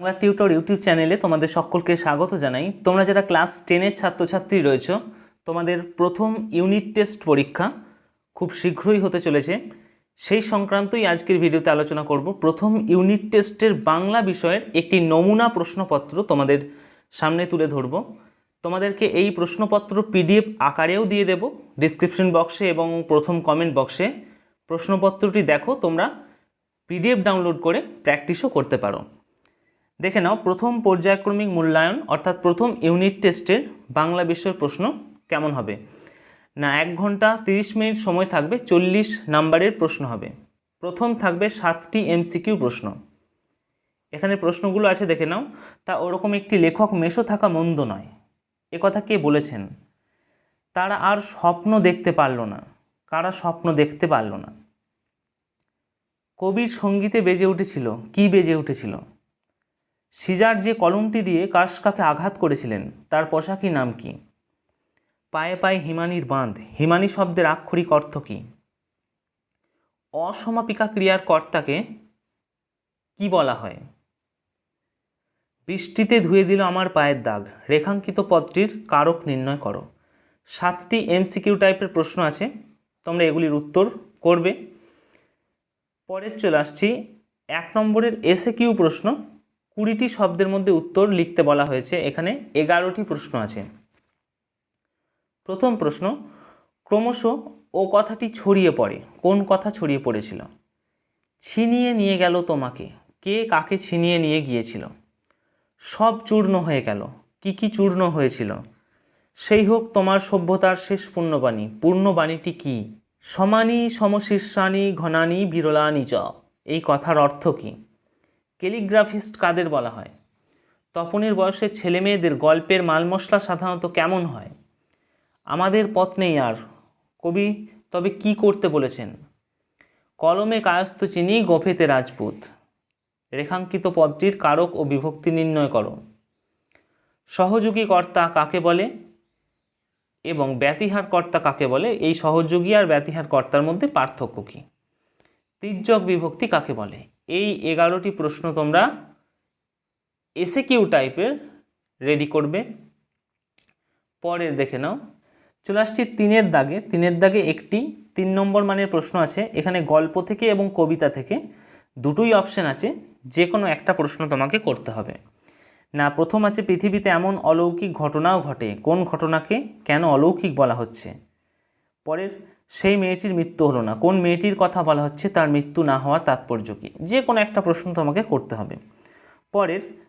Bangla tutor YouTube চ্যানেলে তোমাদের সকলকে স্বাগত জানাই। তোমরা যারা ক্লাস টেনের ছাত্রছাত্রী রয়েছ, তোমাদের প্রথম ইউনিট টেস্ট পরীক্ষা খুব শীঘ্রই হতে চলেছে। সেই সংক্রান্তই আজকের ভিডিওতে আলোচনা করব। প্রথম ইউনিট টেস্টের বাংলা বিষয়ের একটি নমুনা প্রশ্নপত্র তোমাদের সামনে তুলে ধরব। তোমাদেরকে এই প্রশ্নপত্র পিডিএফ আকারেও দিয়ে দেব ডিসক্রিপশন বক্সে এবং প্রথম কমেন্ট বক্সে প্রশ্নপত্রটি দেখো, তোমরা পিডিএফ ডাউনলোড করে প্র্যাকটিসও করতে পারো। দেখে নাও, প্রথম পর্যায়ক্রমিক মূল্যায়ন, অর্থাৎ প্রথম ইউনিট টেস্টের বাংলা বিষয়ের প্রশ্ন কেমন হবে? না, এক ঘণ্টা তিরিশ মিনিট সময় থাকবে, চল্লিশ নাম্বারের প্রশ্ন হবে। প্রথম থাকবে সাতটি এমসিকিউ প্রশ্ন। এখানে প্রশ্নগুলো আছে, দেখে নাও। তা ওরকম একটি লেখক মেশো থাকা মন্দ নয়। কথা কে বলেছেন? তারা আর স্বপ্ন দেখতে পারল না। কারা স্বপ্ন দেখতে পারল না? কবির সঙ্গীতে বেজে উঠেছিল। কি বেজে উঠেছিল? সিজার যে কলমটি দিয়ে কাশকাকে আঘাত করেছিলেন, তার পোশাকি নাম কি? পায়ে পায়ে হিমানির বাঁধ। হিমানি শব্দের আক্ষরিক অর্থ কী? অসমাপিকা ক্রিয়ার কর্তাকে কি বলা হয়? বৃষ্টিতে ধুয়ে দিল আমার পায়ের দাগ। রেখাঙ্কিত পদটির কারক নির্ণয় করো। সাতটি এমসিকিউ টাইপের প্রশ্ন আছে। তোমরা এগুলির উত্তর করবে। পরের চলে আসছি। এক নম্বরের এসে কিউ প্রশ্ন। কুড়িটি শব্দের মধ্যে উত্তর লিখতে বলা হয়েছে। এখানে এগারোটি প্রশ্ন আছে। প্রথম প্রশ্ন, ক্রমশ ও কথাটি ছড়িয়ে পড়ে। কোন কথা ছড়িয়ে পড়েছিল? ছিনিয়ে নিয়ে গেল তোমাকে। কে কাকে ছিনিয়ে নিয়ে গিয়েছিল? সব চূর্ণ হয়ে গেল। কি কি চূর্ণ হয়েছিল? সেই হোক তোমার সভ্যতার শেষ পূর্ণবাণী। পূর্ণবাণীটি কি? সমানি সমশীর্ষানি ঘনানি বিরলানি চ। এই কথার অর্থ কী? ক্যালিগ্রাফিস্ট কাদের বলা হয়? তপনের বয়সে ছেলে মেয়েদের গল্পের মাল মশলা সাধারণত কেমন হয়? আমাদের পথ নেই আর। কবি, তবে কি করতে বলেছেন? কলমে কায়স্থ চিনি, গোফেতে রাজপুত। রেখাঙ্কিত পদটির কারক ও বিভক্তি নির্ণয় করো। সহযোগী কর্তা কাকে বলে এবং ব্যতিহার কর্তা কাকে বলে? এই সহযোগী আর ব্যতিহার কর্তার মধ্যে পার্থক্য কী? তির্যক বিভক্তি কাকে বলে? এই এগারোটি প্রশ্ন তোমরা এসে কিউ টাইপের রেডি করবে। পরের দেখে নাও। চলে আসছি তিনের দাগে। তিনের দাগে একটি, তিন নম্বর মানের প্রশ্ন আছে। এখানে গল্প থেকে এবং কবিতা থেকে দুটোই অপশন আছে। যে কোনো একটা প্রশ্ন তোমাকে করতে হবে। না, প্রথম আছে, পৃথিবীতে এমন অলৌকিক ঘটনাও ঘটে। কোন ঘটনাকে কেন অলৌকিক বলা হচ্ছে? পরের সেই মেয়েটির মৃত্যু হলো না। কোন মেয়েটির কথা বলা হচ্ছে তার মৃত্যু না হওয়ার তাৎপর্য কী? যে কোনো একটা প্রশ্ন তোমাকে করতে হবে। পরের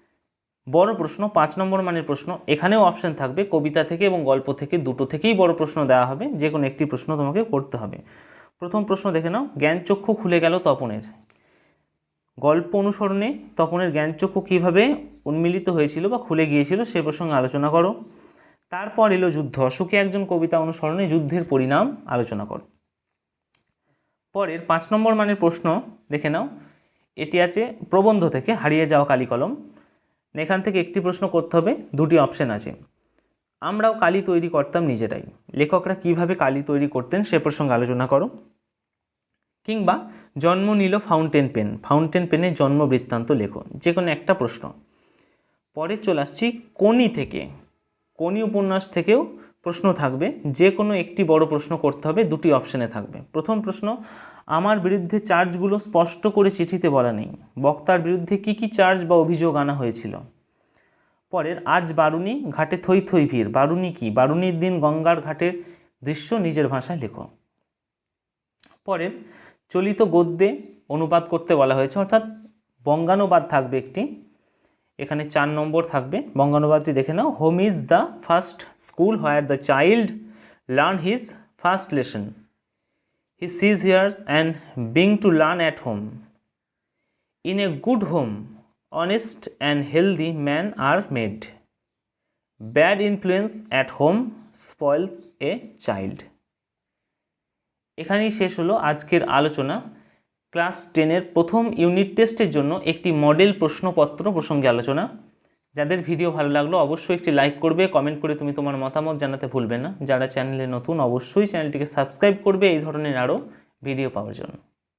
বড় প্রশ্ন, পাঁচ নম্বর মানের প্রশ্ন, এখানেও অপশন থাকবে, কবিতা থেকে এবং গল্প থেকে দুটো থেকেই বড় প্রশ্ন দেওয়া হবে, যে কোনো একটি প্রশ্ন তোমাকে করতে হবে। প্রথম প্রশ্ন দেখে নাও জ্ঞানচক্ষু খুলে গেল তপনের। গল্প অনুসরণে তপনের জ্ঞানচক্ষু কীভাবে উন্মিলিত হয়েছিল বা খুলে গিয়েছিল সে প্রসঙ্গে আলোচনা করো। তারপর এলো যুদ্ধ। অশোকে একজন কবিতা অনুসরণে যুদ্ধের পরিণাম আলোচনা করো। পরের পাঁচ নম্বর মানের প্রশ্ন দেখে নাও। এটি আছে প্রবন্ধ থেকে হারিয়ে যাওয়া কালিকলম এখান থেকে একটি প্রশ্ন করতে হবে, দুটি অপশন আছে। আমরাও কালি তৈরি করতাম নিজেরাই। লেখকরা কীভাবে কালি তৈরি করতেন সে প্রসঙ্গে আলোচনা করো। কিংবা জন্ম নিল ফাউন্টেন পেন। ফাউন্টেন পেনের জন্ম বৃত্তান্ত লেখো। যে কোনো একটা প্রশ্ন। পরে চলে আসছি কোনি থেকে। কোনি উপন্যাস থেকেও প্রশ্ন থাকবে যে কোনো একটি বড় প্রশ্ন করতে হবে, দুটি অপশানে থাকবে। প্রথম প্রশ্ন, আমার বিরুদ্ধে চার্জগুলো স্পষ্ট করে চিঠিতে বলা নেই। বক্তার বিরুদ্ধে কি কি চার্জ বা অভিযোগ আনা হয়েছিল? পরের, আজ বারুনি ঘাটে থই থই ভিড়। বারুনি কি? বারুনির দিন গঙ্গার ঘাটের দৃশ্য নিজের ভাষায় লেখো। পরের, চলিত গদ্যে অনুবাদ করতে বলা হয়েছে, অর্থাৎ বঙ্গানুবাদ থাকবে একটি। এখানে চার নম্বর থাকবে। বঙ্গানুবাদটি দেখে নাও। Home is the first school where the child learn his first lesson he sees hears and being to learn at home in a good home honest and healthy man are made bad influence at home spoil a child এখানেই শেষ হলো আজকের আলোচনা। Class টেনের প্রথম unit টেস্টের জন্য একটি মডেল প্রশ্নপত্র প্রসঙ্গে আলোচনা। যাদের ভিডিও ভালো লাগল অবশ্যই একটি লাইক করবে, কমেন্ট করে তুমি তোমার মতামত জানাতে ভুলবে না। যারা চ্যানেলে নতুন অবশ্যই চ্যানেলটিকে সাবস্ক্রাইব করবে, এই ধরনের আরও ভিডিও পাওয়ার জন্য।